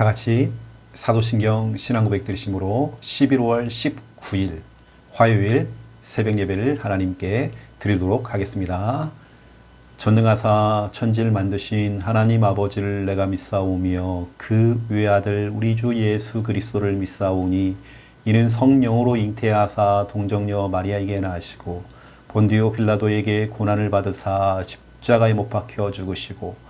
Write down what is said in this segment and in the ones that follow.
다 같이 사도신경 신앙고백 드리심으로 11월 19일 화요일 새벽 예배를 하나님께 드리도록 하겠습니다. 전능하사 천지를 만드신 하나님 아버지를 내가 믿사오며 그 외아들 우리 주 예수 그리스도를 믿사오니 이는 성령으로 잉태하사 동정녀 마리아에게 나시고 본디오 빌라도에게 고난을 받으사 십자가에 못 박혀 죽으시고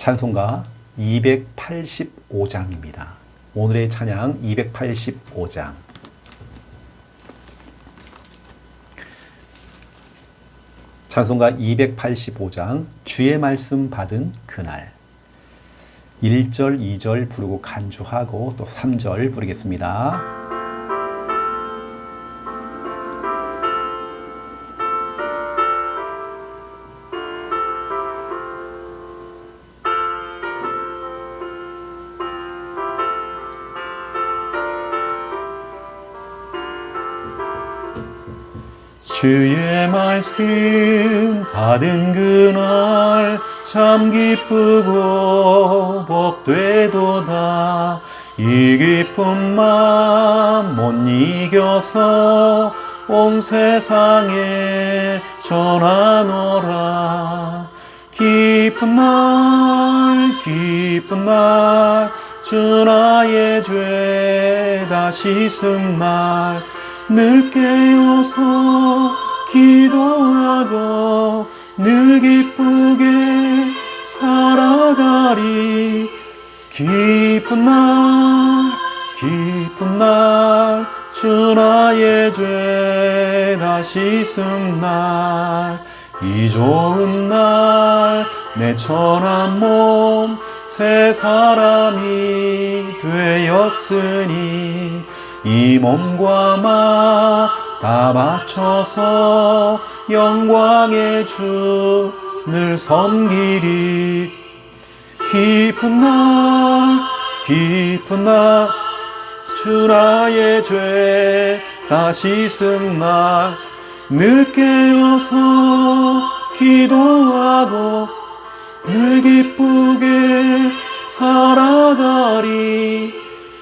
찬송가 285장입니다. 오늘의 찬양 285장. 찬송가 285장 주의 말씀 받은 그날 1절, 2절 부르고 간주하고 또 3절 부르겠습니다. 주의 말씀 받은 그날 참 기쁘고 복되도다. 이 기쁜 마음 못 이겨서 온 세상에 전하노라. 기쁜 날 기쁜 날 주 나의 죄 다시 쓴날 늘 깨어서 기도하고 늘 기쁘게 살아가리. 기쁜 날 기쁜 날 주 나의 죄 다시 쓴날 이 좋은 날 내 천한 몸 새 사람이 되었으니 이 몸과 마다 바쳐서 영광의 주 늘 섬기리. 기쁜 날 기쁜 날주 나의 죄 다시 쓴날늘 깨어서 기도하고 늘 기쁘게 살아가리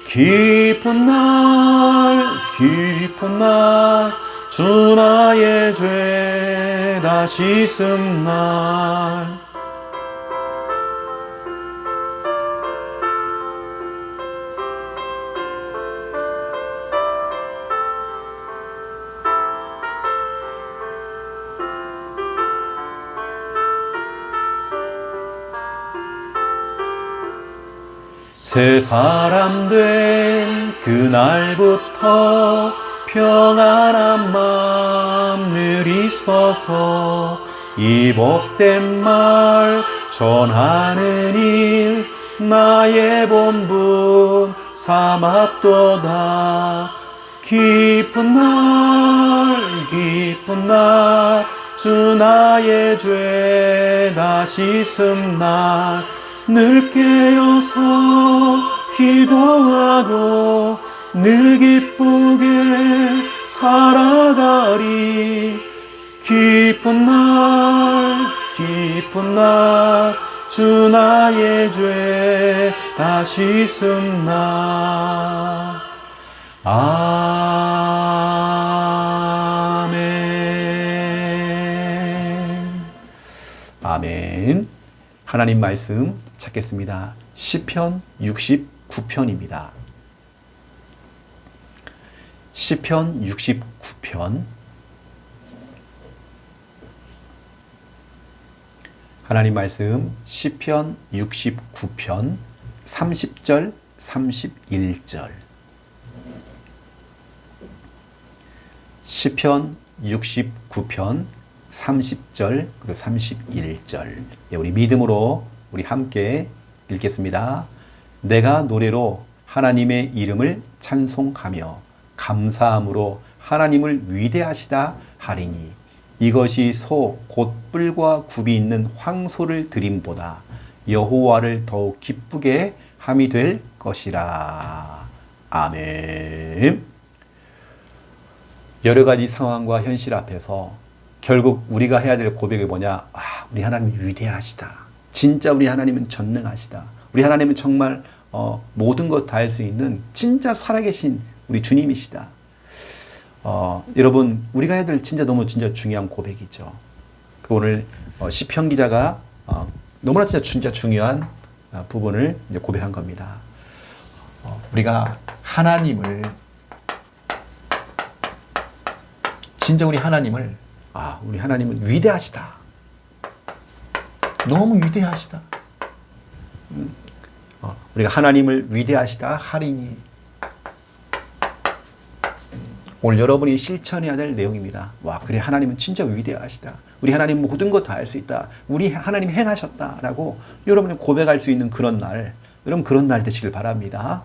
기쁜 날 기쁜 날주 나의 죄 다시 쓴날 새 사람 된 그날부터 평안한 마음 늘 있어서. 이 복된 말 전하는 일 나의 본분 삼았도다. 기쁜 날 기쁜 날주 나의 죄 다시 쓴날 늘 깨어서 기도하고 늘 기쁘게 살아가리. 기쁜 날 기쁜 날주 나의 죄 다시 쓴날 아 하나님 말씀 찾겠습니다. 시편 69편입니다. 시편 69편 하나님 말씀 시편 69편 30절 31절 시편 69편 30절 그리고 31절 예, 우리 믿음으로 우리 함께 읽겠습니다. 내가 노래로 하나님의 이름을 찬송하며 감사함으로 하나님을 위대하시다 하리니 이것이 소 곧 뿔과 굽이 있는 황소를 드림보다 여호와를 더욱 기쁘게 함이 될 것이라. 아멘. 여러 가지 상황과 현실 앞에서 결국 우리가 해야 될 고백이 뭐냐? 아, 우리 하나님 위대하시다. 진짜 우리 하나님은 전능하시다. 우리 하나님은 정말 어, 모든 것 다 할 수 있는 진짜 살아계신 우리 주님이시다. 어, 여러분 우리가 해야 될 진짜 너무 진짜 중요한 고백이죠. 그 오늘 어, 시편 기자가 어, 너무나 진짜 진짜 중요한 어, 부분을 이제 고백한 겁니다. 어, 우리가 하나님을 진짜 우리 하나님을 아 우리 하나님은 위대하시다. 너무 위대하시다. 음, 어, 우리가 하나님을 위대하시다 하리니 오늘 여러분이 실천해야 될 내용입니다. 와, 그래 하나님은 진짜 위대하시다. 우리 하나님 모든 것 다 알 수 있다. 우리 하나님 행하셨다라고 여러분이 고백할 수 있는 그런 날, 여러분 그런 날 되시길 바랍니다.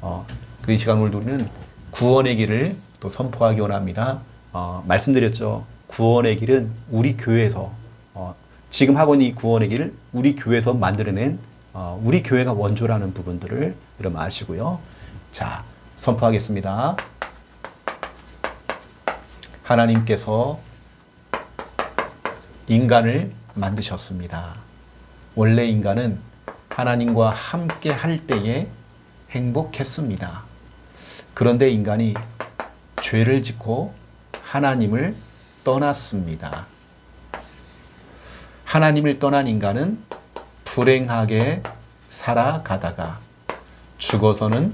어, 그이 시간 오늘 우리는 구원의 길을 또 선포하기 원합니다. 어, 말씀드렸죠. 구원의 길은 우리 교회에서 어, 지금 하고 있는 이 구원의 길을 우리 교회에서 만들어낸 어, 우리 교회가 원조라는 부분들을 여러분 아시고요. 자, 선포하겠습니다. 하나님께서 인간을 만드셨습니다. 원래 인간은 하나님과 함께 할 때에 행복했습니다. 그런데 인간이 죄를 짓고 하나님을 떠났습니다. 하나님을 떠난 인간은 불행하게 살아가다가 죽어서는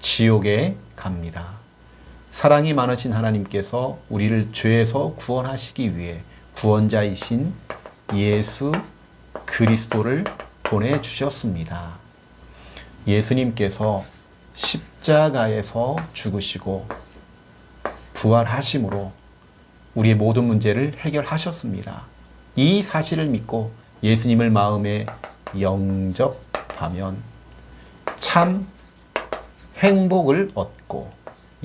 지옥에 갑니다. 사랑이 많으신 하나님께서 우리를 죄에서 구원하시기 위해 구원자이신 예수 그리스도를 보내주셨습니다. 예수님께서 십자가에서 죽으시고 부활하심으로 우리의 모든 문제를 해결하셨습니다. 이 사실을 믿고 예수님을 마음에 영접하면 참 행복을 얻고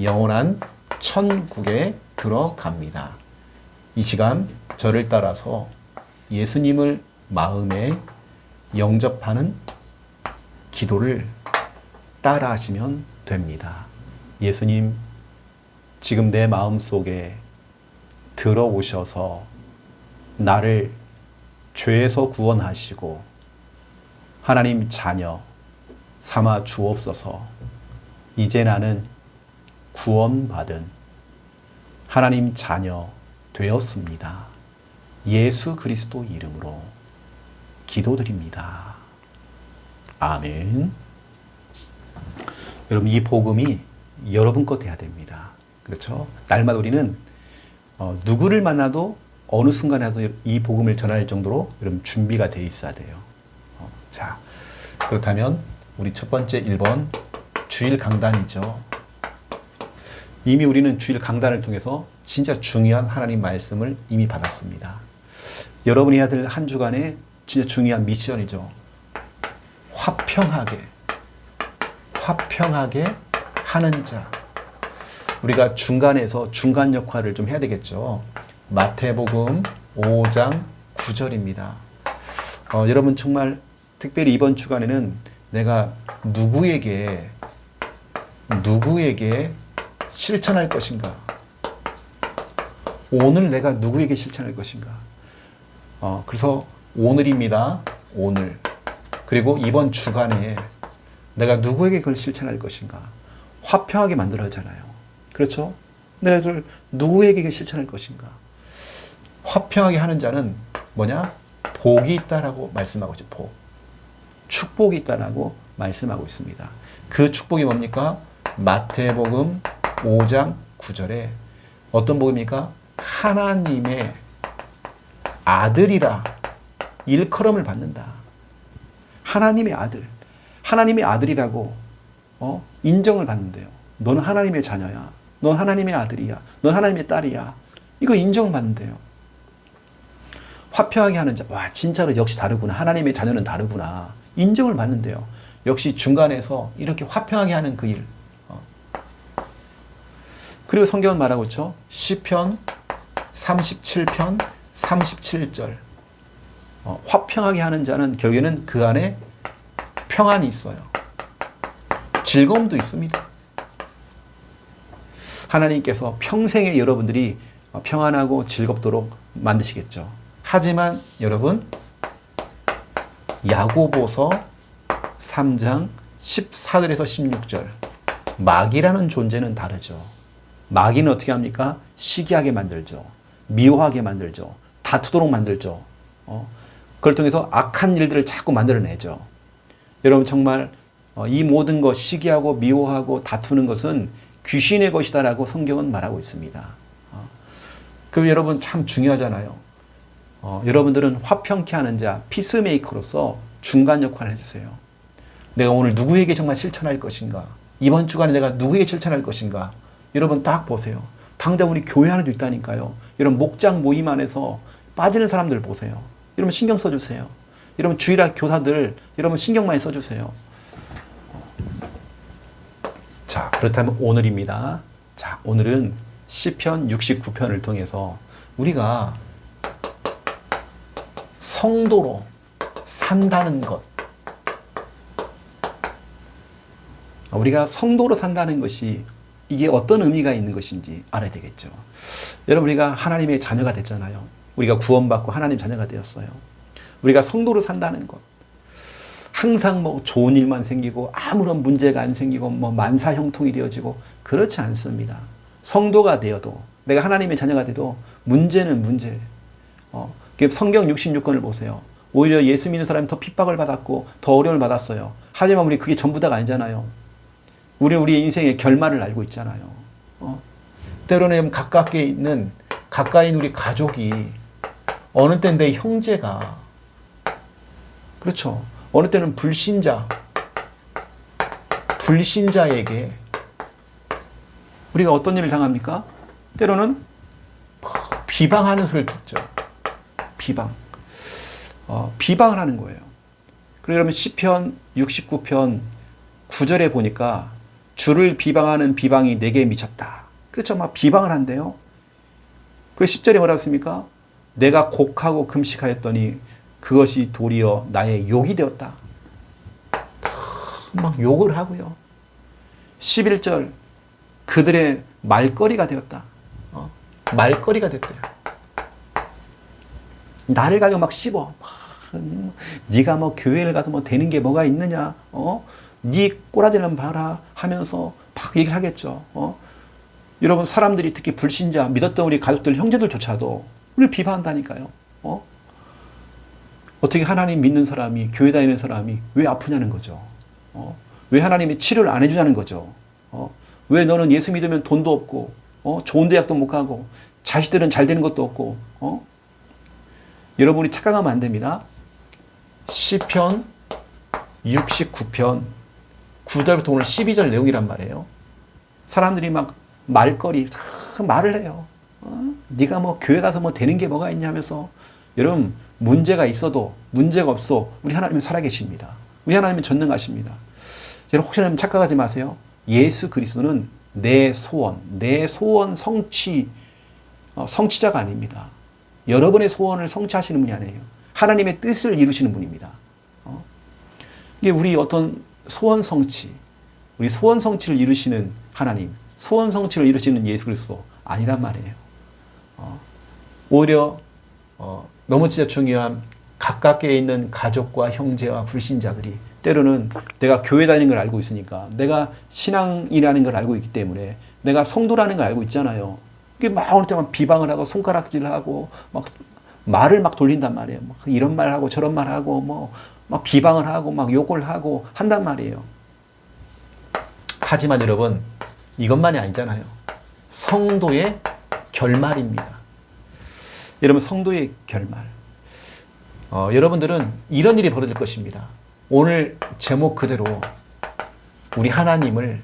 영원한 천국에 들어갑니다. 이 시간 저를 따라서 예수님을 마음에 영접하는 기도를 따라 하시면 됩니다. 예수님, 지금 내 마음 속에 들어오셔서 나를 죄에서 구원하시고 하나님 자녀 삼아 주옵소서. 이제 나는 구원받은 하나님 자녀 되었습니다. 예수 그리스도 이름으로 기도드립니다. 아멘. 여러분, 이 복음이 여러분 것 돼야 됩니다. 그렇죠? 날마다 우리는 어, 누구를 만나도 어느 순간에도 이 복음을 전할 정도로 여러분 준비가 되어 있어야 돼요. 어, 자, 그렇다면 우리 첫 번째 1번 주일 강단이죠. 이미 우리는 주일 강단을 통해서 진짜 중요한 하나님 말씀을 이미 받았습니다. 여러분이 해야 될 한 주간의 진짜 중요한 미션이죠. 화평하게, 화평하게 하는 자. 우리가 중간에서 중간 역할을 좀 해야 되겠죠. 마태복음 5장 9절입니다. 어, 여러분 정말 특별히 이번 주간에는 내가 누구에게 누구에게 실천할 것인가? 오늘 내가 누구에게 실천할 것인가? 어, 그래서 오늘입니다. 오늘. 그리고 이번 주간에 내가 누구에게 그걸 실천할 것인가? 화평하게 만들어잖아요. 그렇죠? 내가 그걸 누구에게 실천할 것인가? 화평하게 하는 자는 뭐냐? 복이 있다라고 말씀하고 있죠. 복. 축복이 있다라고 말씀하고 있습니다. 그 축복이 뭡니까? 마태복음 5장 9절에 어떤 복음입니까? 하나님의 아들이라 일컬음을 받는다. 하나님의 아들. 하나님의 아들이라고 어? 인정을 받는데요. 너는 하나님의 자녀야. 넌 하나님의 아들이야. 넌 하나님의 딸이야. 이거 인정을 받는데요. 화평하게 하는 자. 와, 진짜로 역시 다르구나. 하나님의 자녀는 다르구나. 인정을 받는데요. 역시 중간에서 이렇게 화평하게 하는 그 일. 어. 그리고 성경은 말하고 있죠. 시편 37편 37절. 어, 화평하게 하는 자는 결국에는 그 안에 평안이 있어요. 즐거움도 있습니다. 하나님께서 평생에 여러분들이 평안하고 즐겁도록 만드시겠죠. 하지만 여러분 야고보서 3장 14절에서 16절 마귀라는 존재는 다르죠. 마귀는 어떻게 합니까? 시기하게 만들죠. 미워하게 만들죠. 다투도록 만들죠. 어? 그걸 통해서 악한 일들을 자꾸 만들어내죠. 여러분 정말 어, 이 모든 것 시기하고 미워하고 다투는 것은 귀신의 것이다라고 성경은 말하고 있습니다. 어? 그 여러분 참 중요하잖아요. 어, 여러분들은 화평케 하는 자, 피스메이커로서 중간 역할을 해주세요. 내가 오늘 누구에게 정말 실천할 것인가? 이번 주간에 내가 누구에게 실천할 것인가? 여러분 딱 보세요. 당장 우리 교회 안에도 있다니까요. 여러분 목장 모임 안에서 빠지는 사람들 보세요. 여러분 신경 써주세요. 여러분 주일학 교사들 여러분 신경 많이 써주세요. 자 그렇다면 오늘입니다. 자 오늘은 시편 69편을 통해서 우리가 성도로 산다는 것 우리가 성도로 산다는 것이 이게 어떤 의미가 있는 것인지 알아야 되겠죠. 여러분 우리가 하나님의 자녀가 됐잖아요. 우리가 구원받고 하나님 자녀가 되었어요. 우리가 성도로 산다는 것. 항상 뭐 좋은 일만 생기고 아무런 문제가 안 생기고 뭐 만사 형통이 되어지고 그렇지 않습니다. 성도가 되어도 내가 하나님의 자녀가 돼도 문제는 문제. 어, 성경 66권을 보세요. 오히려 예수 믿는 사람이 더 핍박을 받았고 더 어려움을 받았어요. 하지만 우리 그게 전부 다가 아니잖아요. 우리 우리 인생의 결말을 알고 있잖아요. 어? 때로는 가깝게 있는 가까이 우리 가족이 어느 때는 내 형제가 그렇죠. 어느 때는 불신자 불신자에게 우리가 어떤 일을 당합니까? 때로는 비방하는 소리를 듣죠. 비방. 어, 비방을 하는 거예요. 그러면 시편 69편 9절에 보니까 주를 비방하는 비방이 내게 미쳤다. 그렇죠. 막 비방을 한대요. 그 10절에 뭐라 습니까 내가 곡하고 금식하였더니 그것이 도리어 나의 욕이 되었다. 막 욕을 하고요. 11절 그들의 말거리가 되었다. 어? 말거리가 됐대요. 나를 가지고 막 씹어. 막, 음, 네가 뭐 교회를 가서 뭐 되는 게 뭐가 있느냐? 어? 네 꼬라지는 봐라 하면서 막 얘기를 하겠죠. 어? 여러분 사람들이 특히 불신자 믿었던 우리 가족들 형제들조차도 우리를 비판한다니까요. 어? 어떻게 하나님 믿는 사람이 교회 다니는 사람이 왜 아프냐는 거죠. 어? 왜 하나님이 치료를 안 해주냐는 거죠. 어? 왜 너는 예수 믿으면 돈도 없고 어? 좋은 대학도 못 가고 자식들은 잘 되는 것도 없고 어? 여러분이 착각하면 안 됩니다. 시편 69편 9절부터 오늘 12절 내용이란 말이에요. 사람들이 막 말거리 말을 해요. 어? 네가 뭐 교회 가서 뭐 되는 게 뭐가 있냐면서 여러분 문제가 있어도 문제가 없어 우리 하나님은 살아계십니다. 우리 하나님은 전능하십니다. 여러분 혹시나 착각하지 마세요. 예수 그리스도는 내 소원, 내 소원 성취 어, 성취자가 아닙니다. 여러분의 소원을 성취하시는 분이 아니에요. 하나님의 뜻을 이루시는 분입니다. 어? 이게 우리 어떤 소원 성취, 우리 소원 성취를 이루시는 하나님, 소원 성취를 이루시는 예수 그리스도 아니란 말이에요. 어, 오히려 어, 너무 진짜 중요한 가깝게 있는 가족과 형제와 불신자들이 때로는 내가 교회 다니는 걸 알고 있으니까 내가 신앙이라는 걸 알고 있기 때문에 내가 성도라는 걸 알고 있잖아요. 그게 막 어느 때만 비방을 하고 손가락질을 하고 막 말을 막 돌린단 말이에요. 막 이런 말 하고 저런 말 하고 뭐 막 비방을 하고 막 욕을 하고 한단 말이에요. 하지만 여러분 이것만이 아니잖아요. 성도의 결말입니다. 여러분 성도의 결말. 어, 여러분들은 이런 일이 벌어질 것입니다. 오늘 제목 그대로 우리 하나님을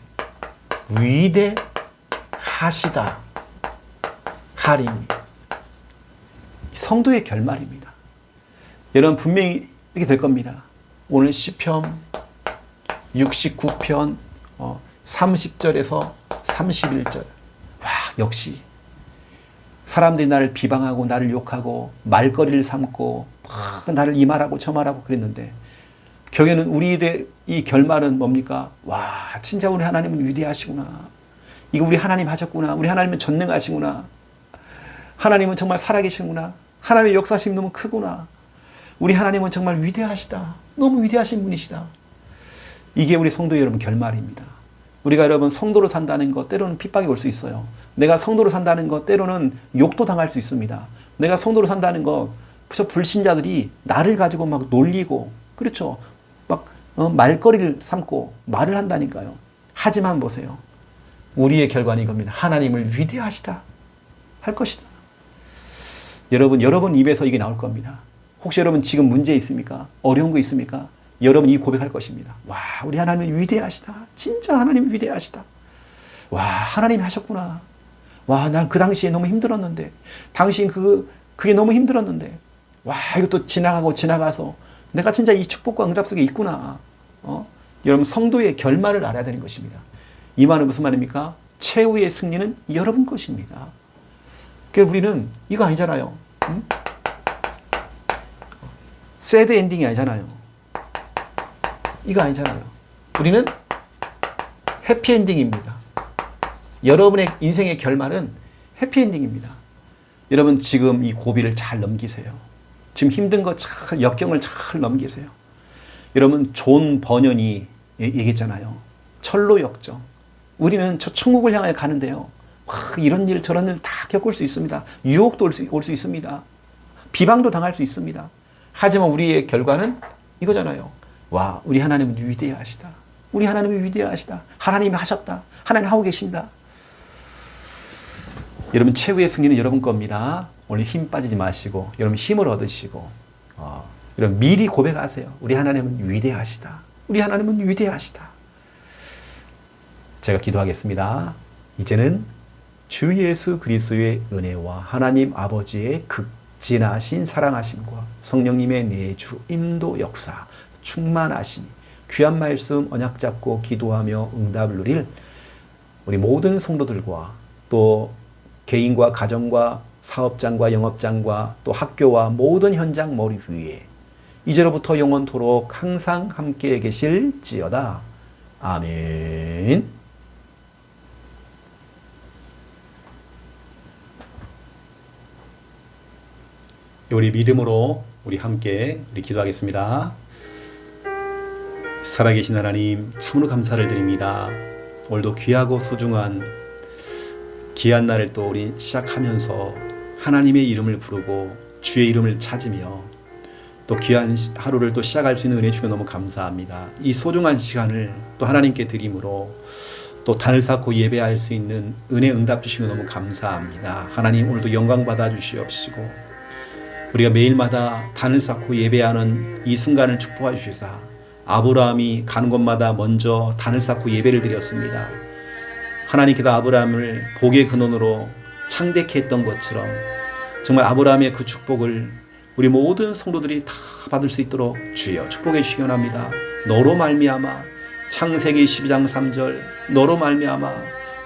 위대하시다 하리니 성도의 결말입니다. 여러분 분명히 이렇게 될 겁니다. 오늘 시편 69편 어, 30절에서 31절. 와, 역시 사람들이 나를 비방하고 나를 욕하고 말거리를 삼고 막 나를 이 말하고 저 말하고 그랬는데 결국에는 우리의 이 결말은 뭡니까? 와, 진짜 우리 하나님은 위대하시구나. 이거 우리 하나님 하셨구나. 우리 하나님은 전능하시구나. 하나님은 정말 살아계시구나. 하나님의 역사심 너무 크구나. 우리 하나님은 정말 위대하시다. 너무 위대하신 분이시다. 이게 우리 성도 여러분 결말입니다. 우리가 여러분 성도로 산다는 것 때로는 핍박이 올 수 있어요. 내가 성도로 산다는 것 때로는 욕도 당할 수 있습니다. 내가 성도로 산다는 것, 저 불신자들이 나를 가지고 막 놀리고, 그렇죠. 막 어, 말거리를 삼고 말을 한다니까요. 하지만 보세요. 우리의 결과는 이겁니다. 하나님을 위대하시다. 할 것이다. 여러분, 여러분 입에서 이게 나올 겁니다. 혹시 여러분 지금 문제 있습니까? 어려운 거 있습니까? 여러분 이 고백할 것입니다. 와, 우리 하나님은 위대하시다. 진짜 하나님 위대하시다. 와, 하나님이 하셨구나. 와, 난 그 당시에 너무 힘들었는데. 당신 그, 그게 너무 힘들었는데. 와, 이것도 지나가고 지나가서 내가 진짜 이 축복과 응답 속에 있구나. 어? 여러분, 성도의 결말을 알아야 되는 것입니다. 이 말은 무슨 말입니까? 최후의 승리는 여러분 것입니다. 그래서 우리는 이거 아니잖아요. 응? 새드 엔딩이 아니잖아요. 이거 아니잖아요. 우리는 해피엔딩입니다. 여러분의 인생의 결말은 해피엔딩입니다. 여러분 지금 이 고비를 잘 넘기세요. 지금 힘든 거 잘, 역경을 잘 넘기세요. 여러분 존 버년이 얘기했잖아요. 철로 역정. 우리는 저 천국을 향해 가는데요. 와, 이런 일 저런 일 다 겪을 수 있습니다. 유혹도 올 수, 올 수 있습니다. 비방도 당할 수 있습니다. 하지만 우리의 결과는 이거잖아요. 와, 우리 하나님은 위대하시다. 우리 하나님이 위대하시다. 하나님이 하셨다. 하나님 하고 계신다. 여러분 최후의 승리는 여러분 겁니다. 오늘 힘 빠지지 마시고 여러분 힘을 얻으시고 어, 여러분 미리 고백하세요. 우리 하나님은 위대하시다. 우리 하나님은 위대하시다. 제가 기도하겠습니다. 이제는 주 예수 그리스도의 은혜와 하나님 아버지의 극진하신 사랑하심과 성령님의 내주 임도 역사 충만하시니 귀한 말씀 언약 잡고 기도하며 응답을 누릴 우리 모든 성도들과 또 개인과 가정과 사업장과 영업장과 또 학교와 모든 현장 머리 위에 이제로부터 영원토록 항상 함께 계실지어다. 아멘. 우리 믿음으로 우리 함께 우리 기도하겠습니다. 살아계신 하나님 참으로 감사를 드립니다. 오늘도 귀하고 소중한 귀한 날을 또 우리 시작하면서 하나님의 이름을 부르고 주의 이름을 찾으며 또 귀한 하루를 또 시작할 수 있는 은혜 주셔 너무 감사합니다. 이 소중한 시간을 또 하나님께 드림으로 또 단을 쌓고 예배할 수 있는 은혜 응답 주시고 너무 감사합니다. 하나님 오늘도 영광 받아 주시옵시고 우리가 매일마다 단을 쌓고 예배하는 이 순간을 축복해 주시사 아브라함이 가는 곳마다 먼저 단을 쌓고 예배를 드렸습니다. 하나님께서 아브라함을 복의 근원으로 창대케 했던 것처럼 정말 아브라함의 그 축복을 우리 모든 성도들이 다 받을 수 있도록 주여 축복해 주시기 원합니다. 너로 말미암아 창세기 12장 3절 너로 말미암아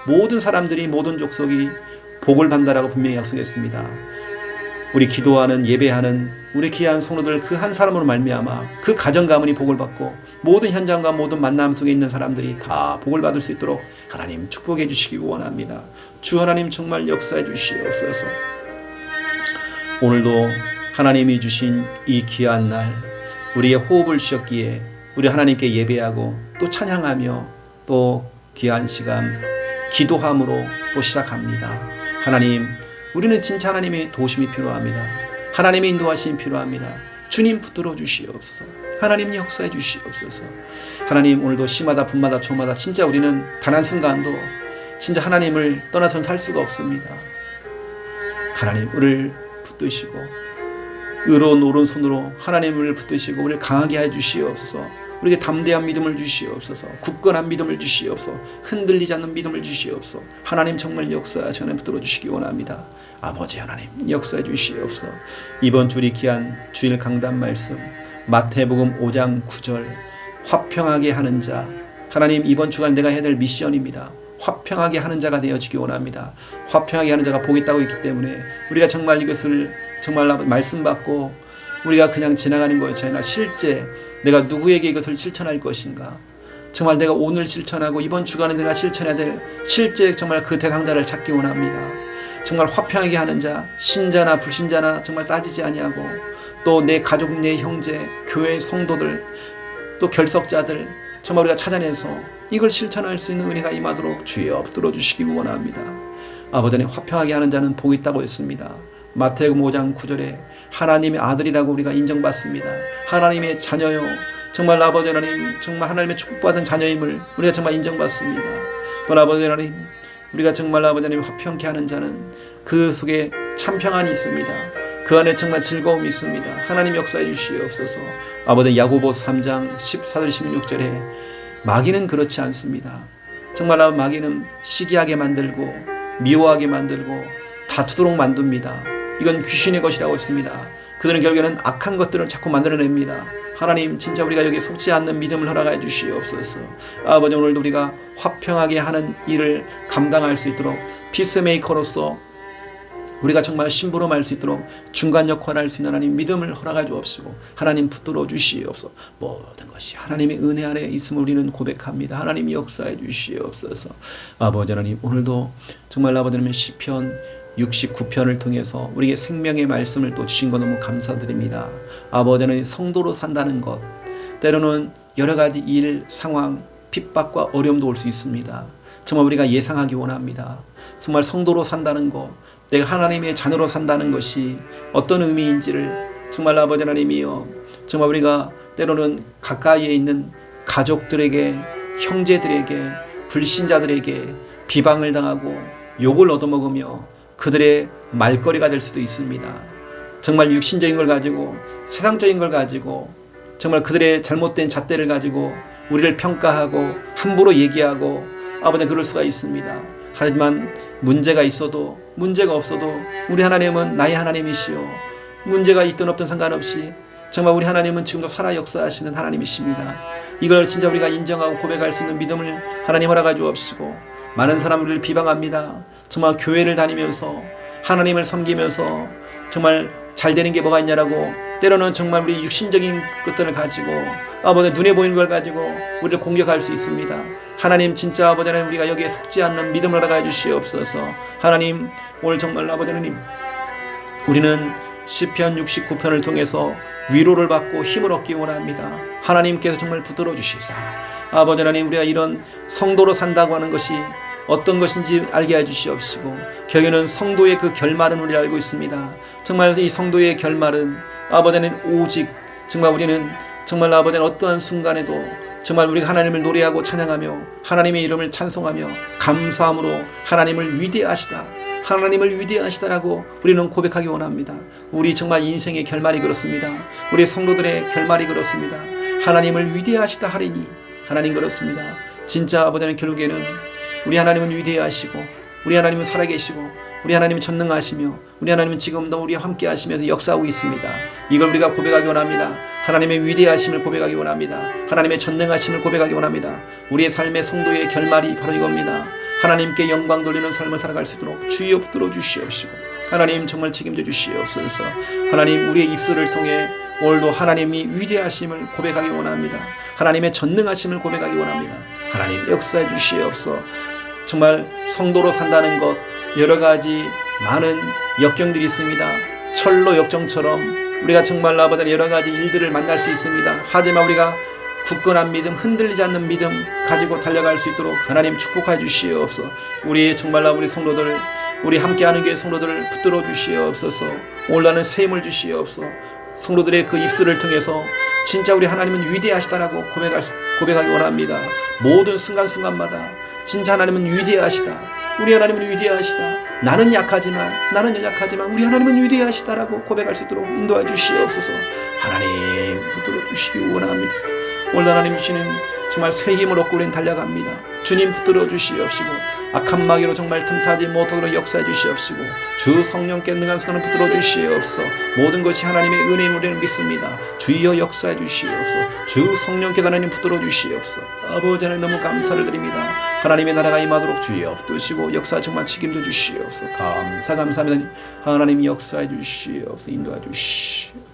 모든 사람들이 모든 족속이 복을 받는다라고 분명히 약속했습니다. 우리 기도하는 예배하는 우리 귀한 성도들 그 한 사람으로 말미암아 그 가정 가문이 복을 받고 모든 현장과 모든 만남 속에 있는 사람들이 다 복을 받을 수 있도록 하나님 축복해 주시기 원합니다. 주 하나님 정말 역사해 주시옵소서. 오늘도 하나님이 주신 이 귀한 날 우리의 호흡을 주셨기에 우리 하나님께 예배하고 또 찬양하며 또 귀한 시간 기도함으로 또 시작합니다. 하나님 우리는 진짜 하나님의 도심이 필요합니다. 하나님의 인도하심이 필요합니다. 주님 붙들어 주시옵소서. 하나님 역사해 주시옵소서. 하나님 오늘도 시마다 분마다 초마다 진짜 우리는 단 한 순간도 진짜 하나님을 떠나선 살 수가 없습니다. 하나님 우리를 붙드시고 의로운 오른손으로 하나님을 붙드시고 우리를 강하게 해 주시옵소서. 우리에게 담대한 믿음을 주시옵소서. 굳건한 믿음을 주시옵소서. 흔들리지 않는 믿음을 주시옵소서. 하나님 정말 역사하시 하나님 붙들어 주시기 원합니다. 아버지 하나님 역사해 주시옵소서. 이번 주리 귀한 주일 강단 말씀 마태복음 5장 9절 화평하게 하는 자 하나님 이번 주간 내가 해야 될 미션입니다. 화평하게 하는 자가 되어지기 원합니다. 화평하게 하는 자가 복이 있다고 있기 때문에 우리가 정말 이것을 정말 말씀 받고 우리가 그냥 지나가는 것이 아니라 실제 내가 누구에게 이것을 실천할 것인가 정말 내가 오늘 실천하고 이번 주간에 내가 실천해야 될 실제 정말 그 대상자를 찾기 원합니다. 정말 화평하게 하는 자, 신자나 불신자나 정말 따지지 아니하고 또 내 가족, 내 형제, 교회 성도들, 또 결석자들 정말 우리가 찾아내서 이걸 실천할 수 있는 은혜가 임하도록 주여 붙들어 주시기 원합니다. 아버지 님 화평하게 하는 자는 복이 있다고 했습니다. 마태복음 5장 9절에 하나님의 아들이라고 우리가 인정받습니다. 하나님의 자녀요. 정말 아버지 하나님 정말 하나님의 축복받은 자녀임을 우리가 정말 인정받습니다. 또 아버지 하나님 우리가 정말 아버지 하나님 화평케 하는 자는 그 속에 참 평안이 있습니다. 그 안에 정말 즐거움이 있습니다. 하나님 역사해 주시옵소서. 아버지 야고보 3장 14절 16절에 마귀는 그렇지 않습니다. 정말 마귀는 시기하게 만들고 미워하게 만들고 다투도록 만듭니다. 이건 귀신의 것이라고 했습니다. 그들은 결국에는 악한 것들을 자꾸 만들어냅니다. 하나님 진짜 우리가 여기 속지 않는 믿음을 허락해 주시옵소서. 아버지 오늘도 우리가 화평하게 하는 일을 감당할 수 있도록 피스메이커로서 우리가 정말 심부름할 수 있도록 중간 역할을 할 수 있는 하나님 믿음을 허락해 주옵시고 하나님 붙들어 주시옵소서 모든 것이 하나님의 은혜 안에 있음을 우리는 고백합니다. 하나님 역사해 주시옵소서. 아버지 하나님 오늘도 정말 아버지 하나님 시편 69편을 통해서 우리에게 생명의 말씀을 또 주신 것 너무 감사드립니다. 아버지는 성도로 산다는 것, 때로는 여러 가지 일, 상황, 핍박과 어려움도 올 수 있습니다. 정말 우리가 예상하기 원합니다. 정말 성도로 산다는 것, 내가 하나님의 자녀로 산다는 것이 어떤 의미인지를 정말 아버지 하나님이여 정말 우리가 때로는 가까이에 있는 가족들에게 형제들에게 불신자들에게 비방을 당하고 욕을 얻어먹으며 그들의 말거리가 될 수도 있습니다. 정말 육신적인 걸 가지고 세상적인 걸 가지고 정말 그들의 잘못된 잣대를 가지고 우리를 평가하고 함부로 얘기하고 아버지 그럴 수가 있습니다. 하지만 문제가 있어도 문제가 없어도 우리 하나님은 나의 하나님이시요 문제가 있든 없든 상관없이 정말 우리 하나님은 지금도 살아 역사하시는 하나님이십니다. 이걸 진짜 우리가 인정하고 고백할 수 있는 믿음을 하나님 허락하 주옵시고 많은 사람들을 비방합니다. 정말 교회를 다니면서 하나님을 섬기면서 정말 잘 되는 게 뭐가 있냐라고 때로는 정말 우리 육신적인 것들을 가지고 아버지 눈에 보이는 걸 가지고 우리를 공격할 수 있습니다. 하나님 진짜 아버지 는 우리가 여기에 속지 않는 믿음을 알아가 주시옵소서. 하나님 오늘 정말 아버지 하나님 우리는 시편 69편을 통해서 위로를 받고 힘을 얻기 원합니다. 하나님께서 정말 붙들어 주시사 아버지 하나님 우리가 이런 성도로 산다고 하는 것이 어떤 것인지 알게 해주시옵시고 결국에는 성도의 그 결말은 우리 알고 있습니다. 정말 이 성도의 결말은 아버지는 오직 정말 우리는 정말 아버지는 어떠한 순간에도 정말 우리가 하나님을 노래하고 찬양하며 하나님의 이름을 찬송하며 감사함으로 하나님을 위대하시다. 하나님을 위대하시다라고 우리는 고백하기 원합니다. 우리 정말 인생의 결말이 그렇습니다. 우리 성도들의 결말이 그렇습니다. 하나님을 위대하시다 하리니 하나님 그렇습니다. 진짜 아버지는 결국에는 우리 하나님은 위대하시고 우리 하나님은 살아계시고 우리 하나님은 전능하시며 우리 하나님은 지금도 우리와 함께 하시면서 역사하고 있습니다. 이걸 우리가 고백하기 원합니다. 하나님의 위대하심을 고백하기 원합니다. 하나님의 전능하심을 고백하기 원합니다. 우리의 삶의 성도의 결말이 바로 이겁니다. 하나님께 영광 돌리는 삶을 살아갈 수 있도록 주여 붙들어 주시옵시고 하나님 정말 책임져 주시옵소서. 하나님 우리의 입술을 통해 오늘도 하나님이 위대하심을 고백하기 원합니다. 하나님의 전능하심을 고백하기 원합니다. 하나님 역사해 주시옵소서. 정말 성도로 산다는 것 여러 가지 많은 역경들이 있습니다. 철로 역정처럼 우리가 정말 아버지 여러 가지 일들을 만날 수 있습니다. 하지만 우리가 굳건한 믿음, 흔들리지 않는 믿음 가지고 달려갈 수 있도록 하나님 축복해 주시옵소서. 우리 정말 우리 성도들, 우리 함께하는 교회 성도들을 붙들어 주시옵소서. 새 힘을 주시옵소서. 성도들의 그 입술을 통해서 진짜 우리 하나님은 위대하시다라고 고백하, 고백하기 원합니다. 모든 순간순간마다 진짜 하나님은 위대하시다. 우리 하나님은 위대하시다. 나는 약하지만 나는 연약하지만 우리 하나님은 위대하시다라고 고백할 수 있도록 인도해 주시옵소서. 하나님 붙들어 주시기 원합니다. 오늘 하나님 주시는 정말 새 힘을 얻고 우리는 달려갑니다. 주님 붙들어 주시옵시고 악한 마귀로 정말 틈타지 못하도록 역사해 주시옵시고 주 성령께 능한 손을 붙들어 주시옵소서 모든 것이 하나님의 은혜임을 믿습니다. 주여 역사해 주시옵소서 주 성령께 하나님 붙들어 주시옵소서 아버지 하나님 너무 감사를 드립니다. 하나님의 나라가 임하도록 주여 붙드시고 역사 정말 책임져 주시옵소서 감사 감사합니다. 하나님 역사해 주시옵소서 인도해 주시옵소서